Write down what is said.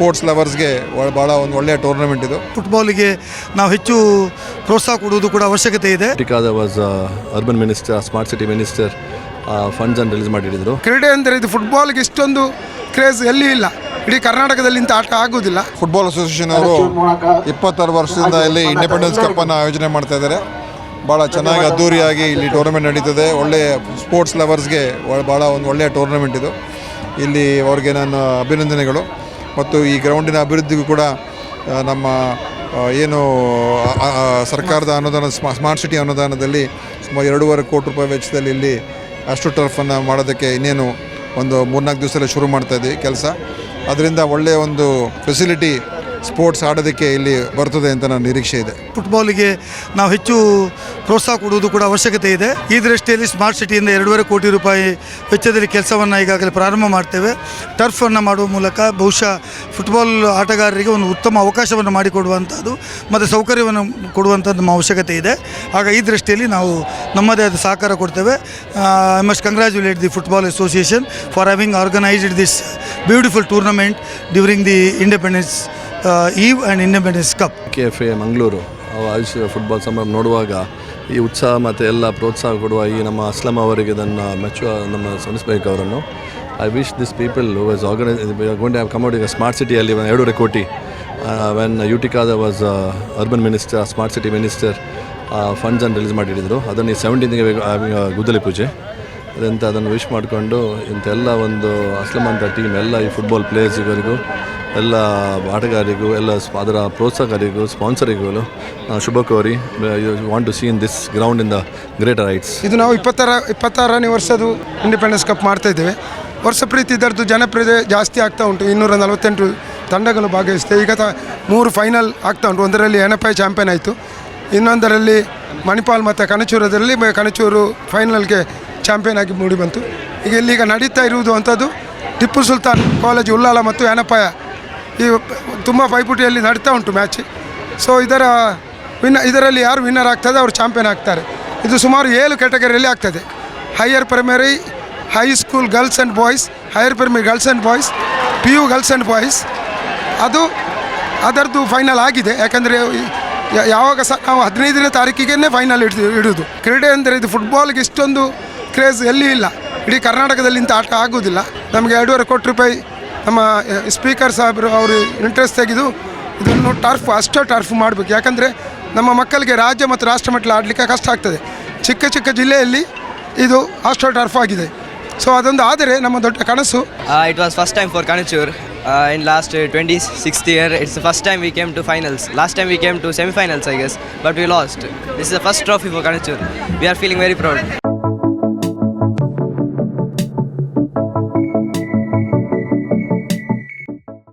Sports ಲವರ್ಸ್ಗೆ ಭಾಳ ಒಂದು ಒಳ್ಳೆಯ ಟೂರ್ನಮೆಂಟ್ ಇದು. ಫುಟ್ಬಾಲಿಗೆ ನಾವು ಹೆಚ್ಚು ಪ್ರೋತ್ಸಾಹ ಕೊಡುವುದು ಕೂಡ ಅವಶ್ಯಕತೆ ಇದೆ. Was urban minister smart city minister funds ಅನ್ನು ರಿಲೀಸ್ ಮಾಡಿದ್ರು. ಕ್ರೀಡೆ ಅಂದರೆ ಇದು ಫುಟ್ಬಾಲ್ಗೆ ಇಷ್ಟೊಂದು ಕ್ರೇಜ್ ಎಲ್ಲಿ ಇಲ್ಲ. ಇಡೀ ಕರ್ನಾಟಕದಲ್ಲಿ ಇಂಥ ಆಟ ಆಗೋದಿಲ್ಲ. ಫುಟ್ಬಾಲ್ ಅಸೋಸಿಯೇಷನ್ ಅವರು ಇಪ್ಪತ್ತಾರು ವರ್ಷದಿಂದ ಇಲ್ಲಿ ಇಂಡಿಪೆಂಡೆನ್ಸ್ ಕಪ್ಪನ್ನು ಆಯೋಜನೆ ಮಾಡ್ತಾ ಇದ್ದಾರೆ. ಭಾಳ ಚೆನ್ನಾಗಿ ಅದ್ದೂರಿಯಾಗಿ ಇಲ್ಲಿ ಟೂರ್ನಮೆಂಟ್ ನಡೀತದೆ. ಒಳ್ಳೆಯ ಸ್ಪೋರ್ಟ್ಸ್ ಲವರ್ಸ್ಗೆ ಭಾಳ ಒಂದು ಒಳ್ಳೆಯ ಟೂರ್ನಮೆಂಟ್ ಇದು. ಇಲ್ಲಿ ಅವ್ರಿಗೆ ನಾನು ಅಭಿನಂದನೆಗಳು. ಮತ್ತು ಈ ಗ್ರೌಂಡಿನ ಅಭಿವೃದ್ಧಿಗೂ ಕೂಡ ನಮ್ಮ ಏನು ಸರ್ಕಾರದ ಅನುದಾನ ಸ್ಮಾರ್ಟ್ ಸಿಟಿ ಅನುದಾನದಲ್ಲಿ ಸುಮಾರು ಎರಡೂವರೆ ಕೋಟಿ ರೂಪಾಯಿ ವೆಚ್ಚದಲ್ಲಿ ಇಲ್ಲಿ ಅಷ್ಟು ಟರ್ಫನ್ನು ಮಾಡೋದಕ್ಕೆ ಇನ್ನೇನು ಒಂದು ಮೂರ್ನಾಲ್ಕು ದಿವಸದಲ್ಲಿ ಶುರು ಮಾಡ್ತಾ ಇದ್ದೀವಿ ಕೆಲಸ. ಅದರಿಂದ ಒಳ್ಳೆಯ ಒಂದು ಫೆಸಿಲಿಟಿ ಸ್ಪೋರ್ಟ್ಸ್ ಆಡೋದಕ್ಕೆ ಇಲ್ಲಿ ಬರ್ತದೆ ಅಂತ ನನ್ನ ನಿರೀಕ್ಷೆ ಇದೆ. ಫುಟ್ಬಾಲಿಗೆ ನಾವು ಹೆಚ್ಚು ಪ್ರೋತ್ಸಾಹ ಕೊಡುವುದು ಕೂಡ ಅವಶ್ಯಕತೆ ಇದೆ. ಈ ದೃಷ್ಟಿಯಲ್ಲಿ ಸ್ಮಾರ್ಟ್ ಸಿಟಿಯಿಂದ ಎರಡೂವರೆ ಕೋಟಿ ರೂಪಾಯಿ ವೆಚ್ಚದಲ್ಲಿ ಕೆಲಸವನ್ನು ಈಗಾಗಲೇ ಪ್ರಾರಂಭ ಮಾಡ್ತೇವೆ. ಟರ್ಫನ್ನು ಮಾಡುವ ಮೂಲಕ ಬಹುಶಃ ಫುಟ್ಬಾಲ್ ಆಟಗಾರರಿಗೆ ಒಂದು ಉತ್ತಮ ಅವಕಾಶವನ್ನು ಮಾಡಿಕೊಡುವಂಥದ್ದು, ಮತ್ತು ಸೌಕರ್ಯವನ್ನು ಕೊಡುವಂಥದ್ದು ನಮ್ಮ ಅವಶ್ಯಕತೆ ಇದೆ. ಆಗ ಈ ದೃಷ್ಟಿಯಲ್ಲಿ ನಾವು ನಮ್ಮದೇ ಆದ ಸಹಕಾರ ಕೊಡ್ತೇವೆ. I must congratulate the football association for having organised this beautiful tournament during the independence eve and independence cup K F A Mangaluru Ayush football ಸಂಭ್ರಮ ನೋಡುವಾಗ ಈ ಉತ್ಸಾಹ ಮತ್ತು ಎಲ್ಲ ಪ್ರೋತ್ಸಾಹ ಕೊಡುವ ಈ ನಮ್ಮ ಅಸ್ಲಂ ಅವರಿಗೆ ಇದನ್ನು ಮೆಚ್ಚುವ, ನಮ್ಮ ಸಲ್ಲಿಸಬೇಕು ಅವರನ್ನು. I wish this people was organise gone have come ಈಗ ಸ್ಮಾರ್ಟ್ ಸಿಟಿಯಲ್ಲಿ ಎರಡೂವರೆ ಕೋಟಿ. When ಯುಟಿಕಾದ was urban minister smart city minister ಫಂಡ್ಸನ್ನು release ಮಾಡಿಟ್ಟಿದ್ರು ಅದನ್ನು ಈ ಸೆವೆಂಟೀನ್ಗೆ ಗುದ್ದಲಿ ಪೂಜೆ. ಅದಂತ ಅದನ್ನು ವಿಶ್ ಮಾಡಿಕೊಂಡು ಇಂಥೆಲ್ಲ ಒಂದು ಅಸ್ಲಮಂತ ಟೀಮ್ ಎಲ್ಲ ಈ ಫುಟ್ಬಾಲ್ ಪ್ಲೇಯರ್ಸ್ಗಳಿಗೂ ಎಲ್ಲ ಆಟಗಾರರಿಗೂ, ಎಲ್ಲ ಅದರ ಪ್ರೋತ್ಸಾಹಕರಿಗೂ ಸ್ಪಾನ್ಸರಿಗೂ ಶುಭ ಕೋರಿ want to seen this ground in the greater rights ಇದು ನಾವು ಇಪ್ಪತ್ತಾರ, ಇಪ್ಪತ್ತಾರನೇ ವರ್ಷದ್ದು ಇಂಡಿಪೆಂಡೆನ್ಸ್ ಕಪ್ ಮಾಡ್ತಾ ಇದ್ದೇವೆ. ವರ್ಷ ಪ್ರೀತಿ ಇದರದ್ದು ಜನಪ್ರಿಯತೆ ಜಾಸ್ತಿ ಆಗ್ತಾ ಉಂಟು. ಇನ್ನೂರ ನಲವತ್ತೆಂಟು ತಂಡಗಳು ಭಾಗವಹಿಸ್ತೇವೆ ಈಗ ತ ಮೂರು ಫೈನಲ್ ಆಗ್ತಾ ಉಂಟು. ಒಂದರಲ್ಲಿ ಎನಪೈ ಚಾಂಪಿಯನ್ ಆಯಿತು. ಇನ್ನೊಂದರಲ್ಲಿ ಮಣಿಪಾಲ್ ಮತ್ತು ಕಣಚೂರದಲ್ಲಿ, ಕಣಚೂರು ಫೈನಲ್ಗೆ ಚಾಂಪಿಯನ್ ಆಗಿ ಮೂಡಿ ಬಂತು. ಈಗ ಇಲ್ಲಿಗ ನಡೀತಾ ಇರುವುದು ಅಂಥದ್ದು. ಟಿಪ್ಪು ಸುಲ್ತಾನ್ ಕಾಲೇಜ್ ಉಲ್ಲಾಲ ಮತ್ತು ಯಾನಪಾಯ ಈ ತುಂಬ ಪೈಪುಟಿಯಲ್ಲಿ ನಡೀತಾ ಉಂಟು ಮ್ಯಾಚ್ ಸೊ ಇದರ ವಿನ್ನ ಇದರಲ್ಲಿ ಯಾರು ವಿನ್ನರ್ ಆಗ್ತದೆ ಅವರು ಚಾಂಪಿಯನ್ ಆಗ್ತಾರೆ. ಇದು ಸುಮಾರು ಏಳು ಕ್ಯಾಟಗರಿಯಲ್ಲಿ ಆಗ್ತದೆ. Higher primary high school girls and boys higher primary girls and boys P U girls and boys ಅದು ಅದರದ್ದು ಫೈನಲ್ ಆಗಿದೆ. ಯಾಕಂದರೆ ಯಾವಾಗ ಸಹ ನಾವು ಹದಿನೈದನೇ ತಾರೀಕಿಗೆ ಫೈನಲ್ ಇಡ್ದು ಇಡೋದು. ಕ್ರೀಡೆ ಅಂದರೆ ಇದು ಫುಟ್ಬಾಲ್ಗೆ ಇಷ್ಟೊಂದು ಕ್ರೇಜ್ ಎಲ್ಲಿ ಇಲ್ಲ. ಇಡೀ ಕರ್ನಾಟಕದಲ್ಲಿ ಇಂಥ ಆಟ ಆಗೋದಿಲ್ಲ. ನಮಗೆ ಎರಡೂವರೆ ಕೋಟಿ ರೂಪಾಯಿ ನಮ್ಮ ಸ್ಪೀಕರ್ ಸಾಹೇಬರು ಅವರು ಇಂಟ್ರೆಸ್ಟ್ ತೆಗೆದು ಇದನ್ನು ಟರ್ಫ್ ಅಷ್ಟೇ ಟರ್ಫ್ ಮಾಡಬೇಕು. ಯಾಕಂದರೆ ನಮ್ಮ ಮಕ್ಕಳಿಗೆ ರಾಜ್ಯ ಮತ್ತು ರಾಷ್ಟ್ರ ಮಟ್ಟ ಆಡಲಿಕ್ಕೆ ಕಷ್ಟ ಆಗ್ತದೆ. ಚಿಕ್ಕ ಚಿಕ್ಕ ಜಿಲ್ಲೆಯಲ್ಲಿ ಇದು ಹಾಸ್ಟೆಲ್ ಟರ್ಫ್ ಆಗಿದೆ. ಸೊ ಅದೊಂದು ಆದರೆ ನಮ್ಮ ದೊಡ್ಡ ಕನಸು. It was first time for Kanachur in last twenty sixth year it's first time we came to finals last time we came to semifinals I guess but we lost this is a first trophy for Kanachur we are feeling very proud